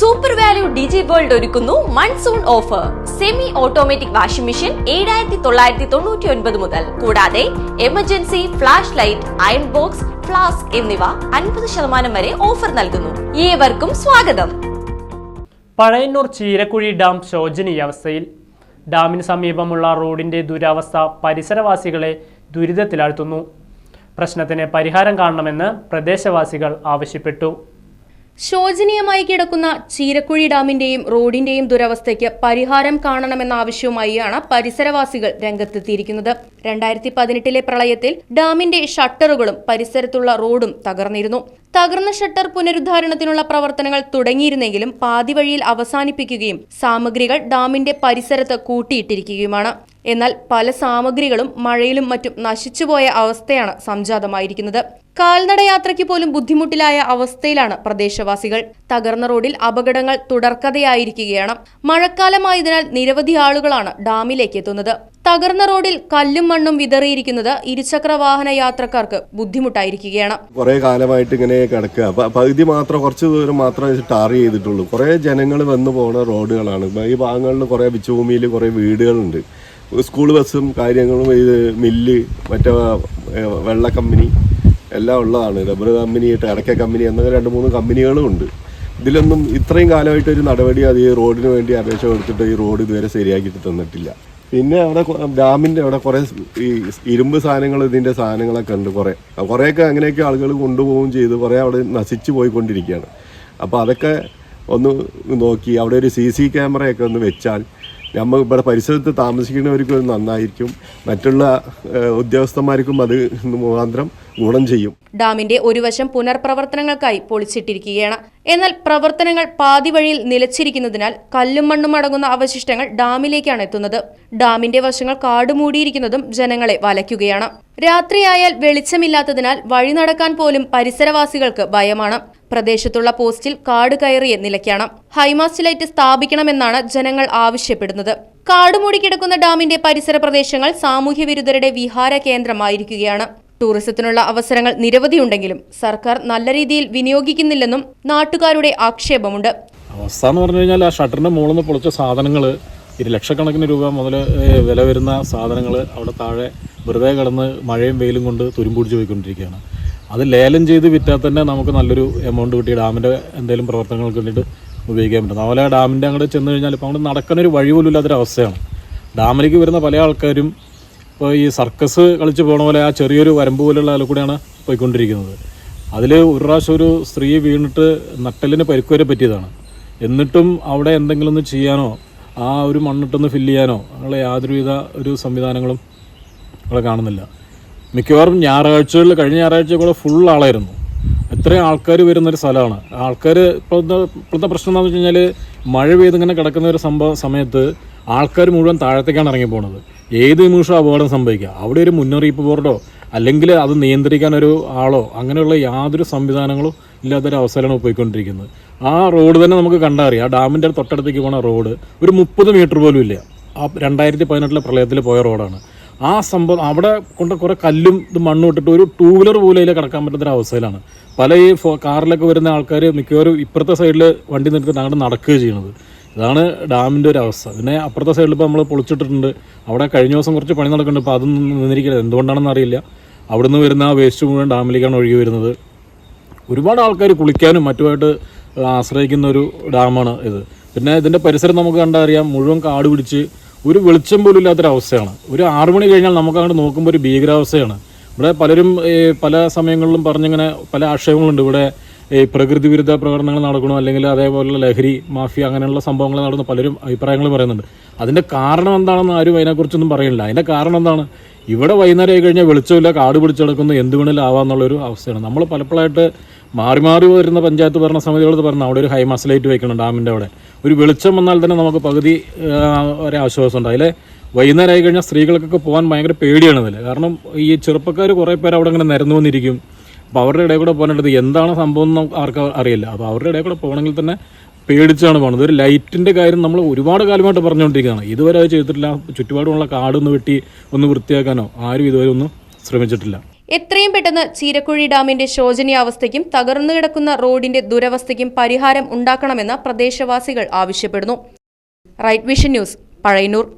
Super value ഡിജി world ഒരുക്കുന്നു monsoon offer semi automatic washing machine ഏഴായിരത്തി തൊള്ളായിരത്തി തൊണ്ണൂറ്റി ഒൻപത് മുതൽ. കൂടാതെ emergency flash light iron box flask എന്നിവ അൻപത് ശതമാനം വരെ ഓഫർ നൽകുന്നു. ഏവർക്കും സ്വാഗതം. പഴയന്നൂർ ചീരക്കുഴി ഡാം ശോചനീയാവസ്ഥയിൽ. ഡാമിന് സമീപമുള്ള റോഡിന്റെ ദുരവസ്ഥ പരിസരവാസികളെ ദുരിതത്തിലാഴ്ത്തുന്നു. പ്രശ്നത്തിന് പരിഹാരം കാണണമെന്ന് പ്രദേശവാസികൾ ആവശ്യപ്പെട്ടു. ശോചനീയമായി കിടക്കുന്ന ചീരക്കുഴി ഡാമിന്റെയും റോഡിന്റെയും ദുരവസ്ഥയ്ക്ക് പരിഹാരം കാണണമെന്ന ആവശ്യവുമായാണ് പരിസരവാസികൾ രംഗത്തെത്തിയിരിക്കുന്നത്. രണ്ടായിരത്തി പതിനെട്ടിലെ പ്രളയത്തിൽ ഡാമിന്റെ ഷട്ടറുകളും പരിസരത്തുള്ള റോഡും തകർന്നിരുന്നു. തകർന്ന ഷട്ടർ പുനരുദ്ധാരണത്തിനുള്ള പ്രവർത്തനങ്ങൾ തുടങ്ങിയിരുന്നെങ്കിലും പാതിവഴിയിൽ അവസാനിപ്പിക്കുകയും സാമഗ്രികൾ ഡാമിന്റെ പരിസരത്ത് കൂട്ടിയിട്ടിരിക്കുകയുമാണ്. എന്നാൽ പല സാമഗ്രികളും മഴയിലും മറ്റും നശിച്ചുപോയ അവസ്ഥയാണ് സംജാതമായിരിക്കുന്നത്. കാൽനടയാത്രയ്ക്ക് പോലും ബുദ്ധിമുട്ടിലായ അവസ്ഥയിലാണ് പ്രദേശവാസികൾ. തകർന്ന റോഡിൽ അപകടങ്ങൾ തുടർക്കഥയായിരിക്കുകയാണ്. മഴക്കാലമായതിനാൽ നിരവധി ആളുകളാണ് ഡാമിലേക്ക് എത്തുന്നത്. തകർന്ന റോഡിൽ കല്ലും മണ്ണും വിതറിയിരിക്കുന്നത് ഇരുചക്ര വാഹന യാത്രക്കാർക്ക് ബുദ്ധിമുട്ടായിരിക്കുകയാണ്. കുറെ കാലമായിട്ട് ഇങ്ങനെ കിടക്കുക. പകുതി മാത്രം കുറച്ച് ദൂരം മാത്രം ടാർ ചെയ്തിട്ടുള്ളൂ. കുറെ ജനങ്ങൾ വന്നു പോകുന്ന റോഡുകളാണ്. ഈ ഭാഗങ്ങളിൽ കുറെ ബിച്ചുഭൂമിയിൽ കുറെ വീടുകളുണ്ട്. സ്കൂൾ ബസ്സും കാര്യങ്ങളും ഇത് മില്ല് മറ്റേ വെള്ള കമ്പനി എല്ലാം ഉള്ളതാണ്. റബ്ബർ കമ്പനി ടടക്ക കമ്പനി എന്നൊക്കെ രണ്ട് മൂന്ന് കമ്പനികളും ഉണ്ട്. ഇതിലൊന്നും ഇത്രയും കാലമായിട്ട് ഒരു നടപടി അത് ഈ റോഡിന് വേണ്ടി അപേക്ഷ കൊടുത്തിട്ട് ഈ റോഡ് ഇതുവരെ ശരിയാക്കിയിട്ട് തന്നിട്ടില്ല. പിന്നെ അവിടെ ഡാമിന്റെ അവിടെ കുറെ ഈ ഇരുമ്പ് സാധനങ്ങൾ ഇതിന്റെ സാധനങ്ങളൊക്കെ ഉണ്ട് കുറെ. കുറേയൊക്കെ അങ്ങനെയൊക്കെ ആളുകൾ കൊണ്ടുപോവുകയും ചെയ്ത്. കുറെ അവിടെ നശിച്ചു പോയിക്കൊണ്ടിരിക്കുകയാണ്. അപ്പോൾ അതൊക്കെ ഒന്ന് നോക്കി അവിടെ ഒരു സി സി ക്യാമറയൊക്കെ ഒന്ന് വെച്ചാൽ നമ്മൾ ഇവിടെ പരിസരത്ത് താമസിക്കുന്നവർക്കും നന്നായിരിക്കും. മറ്റുള്ള ഉദ്യോഗസ്ഥന്മാർക്കും അത് മുഖാന്തരം ഗുണം ചെയ്യും. ഡാമിന്റെ ഒരു വശം പുനർപ്രവർത്തനങ്ങൾക്കായി പൊളിച്ചിട്ടിരിക്കുകയാണ്. എന്നാൽ പ്രവർത്തനങ്ങൾ പാതി വഴിയിൽ നിലച്ചിരിക്കുന്നതിനാൽ കല്ലും മണ്ണും അടങ്ങുന്ന അവശിഷ്ടങ്ങൾ ഡാമിലേക്കാണ് എത്തുന്നത്. ഡാമിന്റെ വശങ്ങൾ കാടുമൂടിയിരിക്കുന്നതും ജനങ്ങളെ വലയ്ക്കുകയാണ്. രാത്രിയായാൽ വെളിച്ചമില്ലാത്തതിനാൽ വഴി നടക്കാൻ പോലും പരിസരവാസികൾക്ക് ഭയമാണ്. പ്രദേശത്തുള്ള പോസ്റ്റിൽ കാട് കയറിയ നിലയ്ക്കാണ്. ഹൈമാസ്റ്റ് ലൈറ്റ് സ്ഥാപിക്കണമെന്നാണ് ജനങ്ങൾ ആവശ്യപ്പെടുന്നത്. കാടുമൂടി കിടക്കുന്ന ഡാമിന്റെ പരിസര പ്രദേശങ്ങൾ സാമൂഹ്യ വിരുദ്ധരുടെ വിഹാര കേന്ദ്രമായിരിക്കുകയാണ്. ടൂറിസത്തിനുള്ള അവസരങ്ങൾ നിരവധിയുണ്ടെങ്കിലും സർക്കാർ നല്ല രീതിയിൽ വിനിയോഗിക്കുന്നില്ലെന്നും നാട്ടുകാരുടെ ആക്ഷേപമുണ്ട്. അവസ്ഥ എന്ന് പറഞ്ഞു കഴിഞ്ഞാൽ ആ ഷട്ടറിന്റെ മുകളിൽ നിന്ന് പൊളിച്ച സാധനങ്ങൾ ഇരു ലക്ഷക്കണക്കിന് രൂപ മുതൽ വില വരുന്ന സാധനങ്ങൾ അവിടെ താഴെ വെറുതെ കിടന്ന് മഴയും വെയിലും കൊണ്ട് തുരുമ്പുടിച്ച് പോയിക്കൊണ്ടിരിക്കുകയാണ്. അത് ലേലം ചെയ്ത് വിറ്റാൽ തന്നെ നമുക്ക് നല്ലൊരു എമൗണ്ട് കിട്ടി. ഡാമിന്റെ എന്തെങ്കിലും പ്രവർത്തനങ്ങൾക്ക് വേണ്ടിയിട്ട് ഉപയോഗിക്കാൻ പറ്റും. അതുപോലെ ഡാമിന്റെ അങ്ങോട്ട് ചെന്ന് കഴിഞ്ഞാൽ ഇപ്പോൾ അങ്ങോട്ട് നടക്കാനൊരു വഴി പോലും ഇല്ലാത്തൊരവസ്ഥയാണ്. ഡാമിലേക്ക് വരുന്ന പല ആൾക്കാരും ഇപ്പോൾ ഈ സർക്കസ് കളിച്ച് പോണ പോലെ ആ ചെറിയൊരു വരമ്പ് പോലുള്ള അതിൽ കൂടെയാണ് പോയിക്കൊണ്ടിരിക്കുന്നത്. അതിൽ ഒരു പ്രാവശ്യം ഒരു സ്ത്രീ വീണിട്ട് നട്ടലിന് പരിക്ക് വരെ പറ്റിയതാണ്. എന്നിട്ടും അവിടെ എന്തെങ്കിലും ഒന്ന് ചെയ്യാനോ ആ ഒരു മണ്ണിട്ടൊന്ന് ഫില്ല് ചെയ്യാനോ അങ്ങനെയുള്ള യാതൊരുവിധ ഒരു സംവിധാനങ്ങളും അവിടെ കാണുന്നില്ല. മിക്കവാറും ഞായറാഴ്ചകളിൽ കഴിഞ്ഞ ഞായറാഴ്ച കൂടെ ഫുൾ ആളായിരുന്നു. എത്രയും ആൾക്കാർ വരുന്നൊരു സ്ഥലമാണ്. ആൾക്കാർ ഇപ്പോഴത്തെ ഇപ്പോഴത്തെ പ്രശ്നം എന്താണെന്ന് വെച്ച് കഴിഞ്ഞാൽ മഴ പെയ്ത് ഇങ്ങനെ കിടക്കുന്ന ഒരു സംഭവ സമയത്ത് ആൾക്കാർ മുഴുവൻ താഴത്തേക്കാണ് ഇറങ്ങി പോകുന്നത് ഏത് നിമിഷം അപകടം സംഭവിക്കുക. അവിടെ ഒരു മുന്നറിയിപ്പ് ബോർഡോ അല്ലെങ്കിൽ അത് നിയന്ത്രിക്കാൻ ഒരു ആളോ അങ്ങനെയുള്ള യാതൊരു സംവിധാനങ്ങളും ഇല്ലാത്തൊരു അവസരമാണ് പോയിക്കൊണ്ടിരിക്കുന്നത്. ആ റോഡ് തന്നെ നമുക്ക് കണ്ടറിയാം. ആ ഡാമിന്റെ തൊട്ടടുത്തേക്ക് പോണ റോഡ് ഒരു മുപ്പത് മീറ്റർ പോലും ഇല്ല. ആ രണ്ടായിരത്തി പതിനെട്ടിലെ പ്രളയത്തിൽ പോയ റോഡാണ്. ആ സംഭവം അവിടെ കൊണ്ട് കുറേ കല്ലും ഇത് മണ്ണും ഇട്ടിട്ട് ഒരു ടൂ വീലർ പോലും അതിൽ കിടക്കാൻ പറ്റുന്ന അവസ്ഥയിലാണ്. പല ഈ കാറിലൊക്കെ വരുന്ന ആൾക്കാർ മിക്കവാറും ഇപ്പുറത്തെ സൈഡിൽ വണ്ടി നിർത്തി അങ്ങോട്ട് നടക്കുകയാണ് ചെയ്യുന്നത്. ഇതാണ് ഡാമിന്റെ ഒരു അവസ്ഥ. പിന്നെ അപ്പുറത്തെ സൈഡിൽ ഇപ്പോൾ നമ്മൾ പൊളിച്ചിട്ടിട്ടുണ്ട്. അവിടെ കഴിഞ്ഞ ദിവസം കുറച്ച് പണി നടക്കുന്നുണ്ട്. അപ്പോൾ അതൊന്നും നിന്നിരിക്കില്ല എന്തുകൊണ്ടാണെന്ന് അറിയില്ല. അവിടുന്ന് വരുന്ന ആ വേസ്റ്റ് മുഴുവൻ ഡാമിലേക്കാണ് ഒഴുകി വരുന്നത്. ഒരുപാട് ആൾക്കാർ കുളിക്കാനും മറ്റുമായിട്ട് ആശ്രയിക്കുന്ന ഒരു ഡാമാണ് ഇത്. പിന്നെ ഇതിന്റെ പരിസരം നമുക്ക് കണ്ടാൽ അറിയാം മുഴുവൻ കാട് പിടിച്ച് ഒരു വെളിച്ചം പോലും ഇല്ലാത്തൊരവസ്ഥയാണ് ഒരു ആറു മണി കഴിഞ്ഞാൽ നമുക്ക് അങ്ങോട്ട് നോക്കുമ്പോൾ ഒരു ഭീകരാവസ്ഥയാണ്. ഇവിടെ പലരും പല സമയങ്ങളിലും പറഞ്ഞിങ്ങനെ പല ആക്ഷേപങ്ങളുണ്ട്. ഇവിടെ ഈ പ്രകൃതി വിരുദ്ധ പ്രകടനങ്ങൾ നടക്കണോ അല്ലെങ്കിൽ അതേപോലുള്ള ലഹരി മാഫിയ അങ്ങനെയുള്ള സംഭവങ്ങൾ നടന്ന് പലരും അഭിപ്രായങ്ങൾ പറയുന്നുണ്ട്. അതിന്റെ കാരണം എന്താണെന്ന് ആരും അതിനെക്കുറിച്ചൊന്നും പറയുന്നില്ല അതിന്റെ കാരണം എന്താണ്? ഇവിടെ വൈകുന്നേരം ആയി കഴിഞ്ഞാൽ വെളിച്ചമില്ല കാട് പിടിച്ച് കിടക്കുന്നു എന്ത് വേണേലും ആവാന്നുള്ളൊരു അവസ്ഥയാണ്. നമ്മൾ പലപ്പോഴായിട്ട് മാറി മാറി വരുന്ന പഞ്ചായത്ത് ഭരണ സമിതികളോട് പറഞ്ഞു അവിടെ ഒരു ഹൈമാസ് ലൈറ്റ് വെക്കണം ഡാമിന്റെ അവിടെ. ഒരു വെളിച്ചം വന്നാൽ തന്നെ നമുക്ക് പകുതി ആ, ഒരു ആശ്വാസമുണ്ട്. അതിലെ വൈകുന്നേരം ആയി കഴിഞ്ഞാൽ സ്ത്രീകൾക്കൊക്കെ പോകാൻ ഭയങ്കര പേടിയാണ് അതിൽ കാരണം ഈ ചെറുപ്പക്കാർ കുറേ പേര് അവിടെ ഇങ്ങനെ നിരന്നു വന്നിരിക്കും. അപ്പോൾ അവരുടെ ഇടയിൽ കൂടെ പോകാനായിട്ട് എന്താണ് സംഭവം എന്ന് ആർക്കും അറിയില്ല. അപ്പോൾ അവരുടെ ഇടയിൽ കൂടെ പോകണമെങ്കിൽ തന്നെ പേടിച്ചാണ് പോകുന്നത് ഒരു ലൈറ്റിന്റെ കാര്യം നമ്മൾ ഒരുപാട് കാലമായിട്ട് പറഞ്ഞുകൊണ്ടിരിക്കുകയാണ്. ഇതുവരെ അത് ചെയ്തിട്ടില്ല. ചുറ്റുപാടുമുള്ള കാടൊന്ന് വെട്ടി ഒന്ന് വൃത്തിയാക്കാനോ ആരും ഇതുവരെ ഒന്നും ശ്രമിച്ചിട്ടില്ല. എത്രയും പെട്ടെന്ന് ചീരക്കുഴി ഡാമിന്റെ ശോചനീയാവസ്ഥയ്ക്കും തകർന്നു കിടക്കുന്ന റോഡിന്റെ ദുരവസ്ഥയ്ക്കും പരിഹാരം ഉണ്ടാക്കണമെന്ന് പ്രദേശവാസികൾ ആവശ്യപ്പെടുന്നു. Right vision news Pazhayannur.